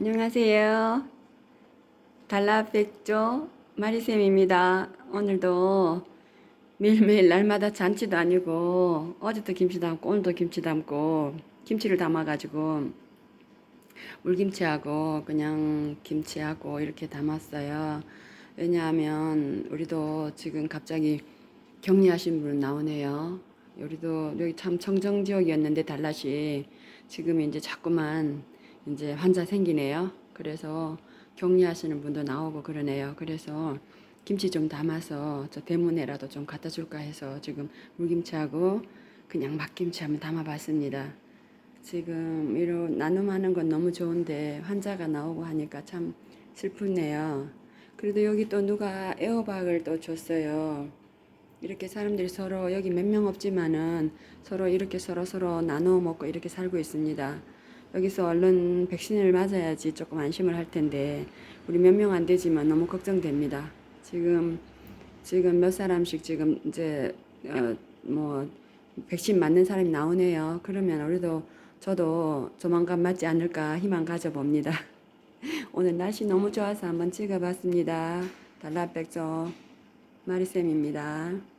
안녕하세요. 달라백조 마리쌤입니다. 오늘도 매일매일 날마다 잔치도 아니고 어제도 김치 담고 오늘도 김치 담고 김치를 담아가지고 물김치하고 그냥 김치하고 이렇게 담았어요. 왜냐하면 우리도 지금 갑자기 격리하신 분 나오네요. 우리도 여기 참 청정 지역이었는데 달랏이 지금 이제 자꾸만 이제 환자 생기네요. 그래서 격리하시는 분도 나오고 그러네요. 그래서 김치 좀 담아서 저 대문에라도 좀 갖다 줄까 해서 지금 물김치하고 그냥 막김치 한번 담아봤습니다. 지금 이런 나눔하는 건 너무 좋은데 환자가 나오고 하니까 참 슬프네요. 그래도 여기 또 누가 에어박을 또 줬어요. 이렇게 사람들이 서로 여기 몇 명 없지만은 서로 이렇게 서로 서로 나누어 먹고 이렇게 살고 있습니다. 여기서 얼른 백신을 맞아야지 조금 안심을 할 텐데 우리 몇 명 안 되지만 너무 걱정됩니다. 지금 지금 몇 사람씩 지금 이제 어, 뭐 백신 맞는 사람이 나오네요. 그러면 우리도 저도 조만간 맞지 않을까 희망 가져봅니다. 오늘 날씨 너무 좋아서 한번 찍어봤습니다. 달라백조 마리쌤입니다.